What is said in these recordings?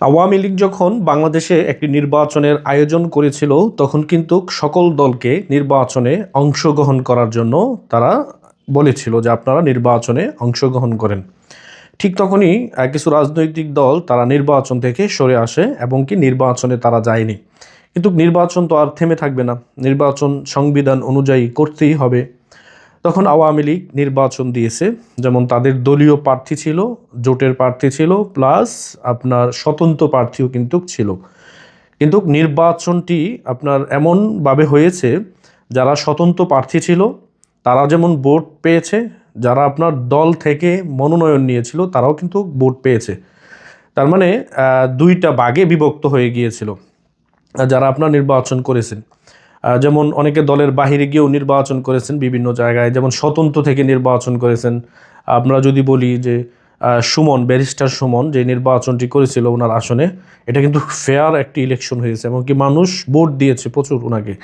আওয়ামী লীগ যখন বাংলাদেশে একটি নির্বাচনের আয়োজন করেছিল, তখন কিন্তু সকল দলকে নির্বাচনে অংশগ্রহণ করার জন্য তারা বলেছিল যে আপনারা নির্বাচনে অংশগ্রহণ করেন। ঠিক তখনই কিছু রাজনৈতিক দল তারা নির্বাচন থেকে সরে আসে এবং কি নির্বাচনে তারা যায়নি। কিন্তু নির্বাচন তো আর থেমে থাকবে না। নির্বাচন সংবিধান অনুযায়ী করতেই হবে। তখন আওয়ামী লীগ নির্বাচন দিয়েছে। যেমন তাদের দলীয় প্রার্থী ছিল, জোটের প্রার্থী ছিল, প্লাস আপনার স্বতন্ত্র প্রার্থীও কিন্তু ছিল। কিন্তু নির্বাচনটি আপনার এমনভাবে হয়েছে, যারা স্বতন্ত্র প্রার্থী ছিল, তারা যেমন ভোট পেয়েছে, যারা আপনার দল থেকে মনোনয়ন নিয়েছিল, তারাও কিন্তু ভোট পেয়েছে। তার মানে দুইটা ভাগে বিভক্ত হয়ে গিয়েছিল, যারা আপনার নির্বাচন করেছেন। যেমন অনেকে দলের বাহিরে গিয়েও নির্বাচন করেছেন বিভিন্ন জায়গায়, যেমন স্বতন্ত্র থেকে নির্বাচন করেছেন। আমরা যদি বলি যে সুমন, ব্যারিস্টার সুমন যে নির্বাচনটি করেছিল ওনার আসনে, এটা কিন্তু ফেয়ার একটি ইলেকশন হয়েছে এমনকি মানুষ ভোট দিয়েছে প্রচুর ওনাকে।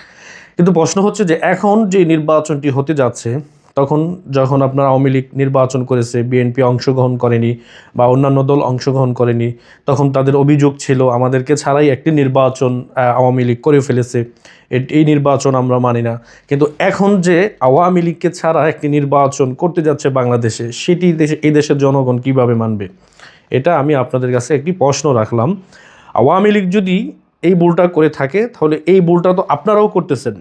কিন্তু প্রশ্ন হচ্ছে যে, এখন যে নির্বাচনটি হতে যাচ্ছে তখন যখন আপনার আওয়ামী লীগ নির্বাচন করেছে, বিএনপি অংশগ্রহণ করেনি বা অন্যান্য দল অংশগ্রহণ করেনি, তখন তাদের অভিযোগ ছিল, আমাদেরকে ছাড়াই একটি নির্বাচন আওয়ামী লীগ করে ফেলেছে। এই নির্বাচন আমরা মানি না। কিন্তু এখন যে আওয়ামী লীগকে ছাড়া একটি নির্বাচন করতে যাচ্ছে বাংলাদেশে, সেটি দেশে, এই দেশের জনগণ কীভাবে মানবে? এটা আমি আপনাদের কাছে একটি প্রশ্ন রাখলাম। আওয়ামী লীগ যদি এই ভুলটা করে থাকে, তাহলে এই ভুলটা তো আপনারাও করতেছেন।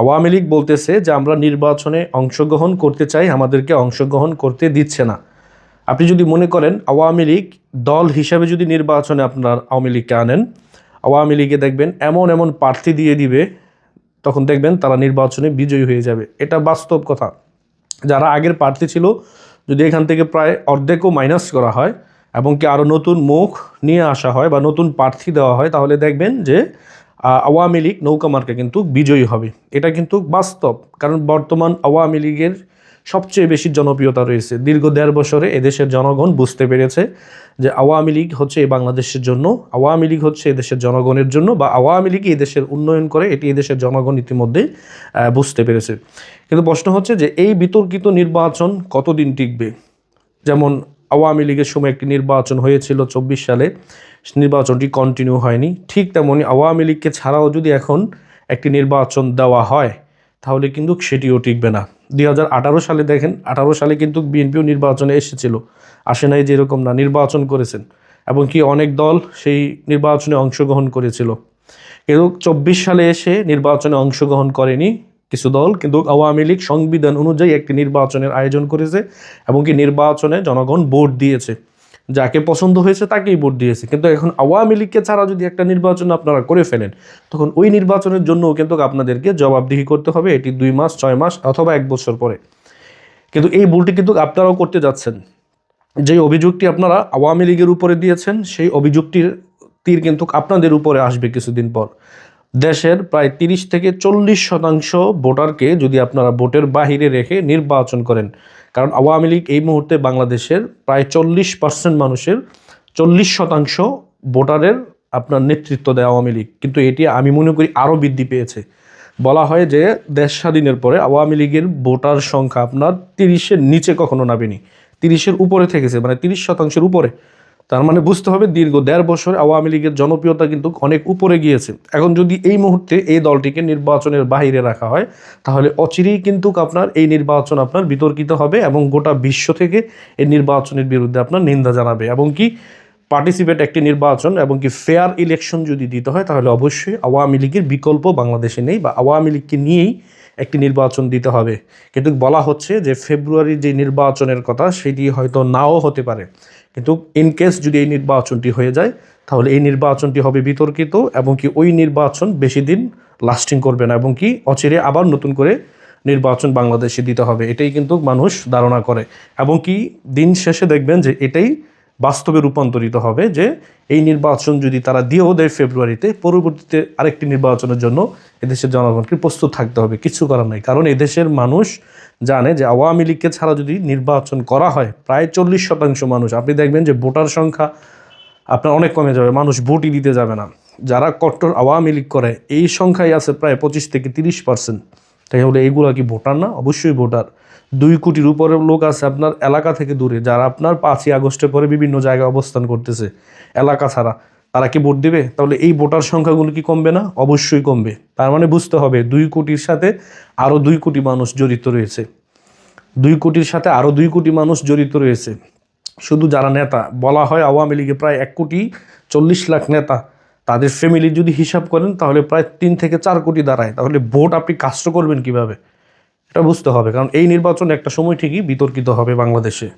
আওয়ামী লীগ বলতেছে যে আমরা নির্বাচনে অংশগ্রহণ করতে চাই, আমাদেরকে অংশগ্রহণ করতে দিচ্ছে না। আপনি যদি মনে করেন আওয়ামী লীগ দল হিসাবে যদি নির্বাচনে আপনার আওয়ামী লীগকে আনেন, আওয়ামী লীগে দেখবেন এমন এমন প্রার্থী দিয়ে দিবে, তখন দেখবেন তারা নির্বাচনে বিজয়ী হয়ে যাবে। এটা বাস্তব কথা। যারা আগের প্রার্থী ছিল, যদি এখান থেকে প্রায় অর্ধেকও মাইনাস করা হয়, এবং কি আরও নতুন মুখ নিয়ে আসা হয় বা নতুন প্রার্থী দেওয়া হয়, তাহলে দেখবেন যে আওয়ামী লীগ নৌকা মার্কা কিন্তু বিজয়ী হবে। এটা কিন্তু বাস্তব কারণ বর্তমান আওয়ামী লীগের সবচেয়ে বেশি জনপ্রিয়তা রয়েছে। দীর্ঘ দেড় বছরে এদেশের জনগণ বুঝতে পেরেছে যে আওয়ামী লীগ হচ্ছে এই বাংলাদেশের জন্য আওয়ামী লীগ হচ্ছে এদেশের জনগণের জন্য বা আওয়ামী লীগ এদেশের উন্নয়ন করে এটি এদেশের জনগণ ইতিমধ্যেই আহ, বুঝতে পেরেছে। কিন্তু প্রশ্ন হচ্ছে যে এই বিতর্কিত নির্বাচন কতদিন টিকবে? যেমন আওয়ামী লীগের সময় একটি নির্বাচন হয়েছিল চব্বিশ সালে। নির্বাচনটি কন্টিনিউ হয়নি। ঠিক তেমনি আওয়ামী লীগকে ছাড়াও যদি এখন একটি নির্বাচন দেওয়া হয়, তাহলে কিন্তু সেটিও টিকবে না। দুই হাজার আঠারো সালে দেখেন, আঠারো সালে কিন্তু বিএনপিও নির্বাচনে এসেছিল। আসে নাই যেরকম না, নির্বাচন করেছেন। এবং কি অনেক দল সেই নির্বাচনে অংশগ্রহণ করেছিল। কিন্তু চব্বিশ সালে এসে নির্বাচনে অংশগ্রহণ করেনি কিছু দল কিন্তু আওয়ামী লীগ সংবিধান অনুযায়ী একটি নির্বাচনের আয়োজন করেছে এবং কি নির্বাচনে জনগণ ভোট দিয়েছে। যাকে পছন্দ হয়েছে তাকেই ভোট দিয়েছে। কিন্তু এখন আওয়ামী লীগকে ছাড়া যদি একটা নির্বাচন আপনারা করে ফেলেন, তখন ওই নির্বাচনের জন্যও কিন্তু আপনাদেরকে জবাবদিহি করতে হবে এটি দুই মাস, ছয় মাস অথবা এক বছর পরে। কিন্তু এই ভুলটি কিন্তু আপনারাও করতে যাচ্ছেন। যে অভিযোগটি আপনারা আওয়ামী লীগের উপরে দিয়েছেন, সেই অভিযোগটির তীর কিন্তু আপনাদের উপরে আসবে কিছুদিন পর। দেশের প্রায় তিরিশ থেকে চল্লিশ শতাংশ ভোটারকে যদি আপনারা ভোটের বাহিরে রেখে নির্বাচন করেন, কারণ আওয়ামী লীগ এই মুহূর্তে বাংলাদেশের প্রায় চল্লিশ পার্সেন্ট মানুষের চল্লিশ শতাংশ ভোটারের আপনার নেতৃত্ব দেয় আওয়ামী লীগ। কিন্তু এটি আমি মনে করি আরও বৃদ্ধি পেয়েছে। বলা হয় যে দেশ স্বাধীনের পরে আওয়ামী লীগের ভোটার সংখ্যা আপনার তিরিশের নিচে কখনো নামেনি। তিরিশের উপরে থেকেছে মানে তিরিশ শতাংশের উপরে। তার মানে বুঝতে হবে দীর্ঘ দেড় বছর আওয়ামী লীগের জনপ্রিয়তা কিন্তু অনেক উপরে গিয়েছে। এখন যদি এই মুহূর্তে এই দলটিকে নির্বাচনের বাইরে রাখা হয়, তাহলে অচিরেই কিন্তু আপনার এই নির্বাচন আপনার বিতর্কিত হবে এবং গোটা বিশ্ব থেকে এই নির্বাচনের বিরুদ্ধে আপনার নিন্দা জানাবে। এবং কি পার্টিসিপেট একটি নির্বাচন এবং কি ফেয়ার ইলেকশন যদি দিতে হয়, তাহলে অবশ্যই আওয়ামী লীগের বিকল্প বাংলাদেশে নেই বা আওয়ামী লীগকে নিয়েই একটি নির্বাচন দিতে হবে। কিন্তু বলা হচ্ছে যে, ফেব্রুয়ারির যে নির্বাচনের কথা, সেটি হয়তো নাও হতে পারে। কিন্তু ইন কেস যদি এই নির্বাচনটি হয়ে যায়, তাহলে এই নির্বাচনটি হবে বিতর্কিত এবং কি ওই নির্বাচন বেশি দিন লাস্টিং করবে না এবং কি অচিরে আবার নতুন করে নির্বাচন বাংলাদেশে দিতে হবে। এটাই কিন্তু মানুষ ধারণা করে। এবং কি দিন শেষে দেখবেন যে এটাই বাস্তবে রূপান্তরিত হবে যে এই নির্বাচন যদি তারা দিয়েও দেয় ফেব্রুয়ারিতে, পরবর্তীতে আরেকটি নির্বাচনের জন্য এদেশের জনগণকে প্রস্তুত থাকতে হবে। কিছু করার নাই। কারণ এদেশের মানুষ জানে যে আওয়ামী লীগকে ছাড়া যদি নির্বাচন করা হয়, প্রায় চল্লিশ শতাংশ মানুষ, আপনি দেখবেন যে ভোটার সংখ্যা আপনার অনেক কমে যাবে, মানুষ ভোটই দিতে যাবে না। যারা কট্টর আওয়ামী লীগ করে, এই সংখ্যাই আছে প্রায় পঁচিশ থেকে তিরিশ পার্সেন্ট তাই হলে এইগুলা কি ভোটার না? অবশ্যই ভোটার। দুই কোটির উপরে লোক আছে আপনার এলাকা থেকে দূরে, যারা আপনার পাঁচই আগস্টের পরে বিভিন্ন জায়গায় অবস্থান করতেছে। এলাকা ছাড়া। তারা কি ভোট দেবে? তাহলে এই ভোটার সংখ্যাগুলো কি কমবে না? অবশ্যই কমবে। তার মানে বুঝতে হবে, দুই কোটির সাথে আরও দুই কোটি মানুষ জড়িত রয়েছে। দুই কোটির সাথে আরও দুই কোটি মানুষ জড়িত রয়েছে। শুধু যারা নেতা, বলা হয় আওয়ামী লীগে প্রায় এক কোটি চল্লিশ লাখ নেতা। তাদের ফ্যামিলি যদি হিসাব করেন, তাহলে প্রায় তিন থেকে চার কোটি দাঁড়ায়। তাহলে ভোট আপনি কাস্ট করবেন কীভাবে? এটা বুঝতে হবে কারণ এই নির্বাচন একটা সময় ঠিকই বিতর্কিত হবে বাংলাদেশে।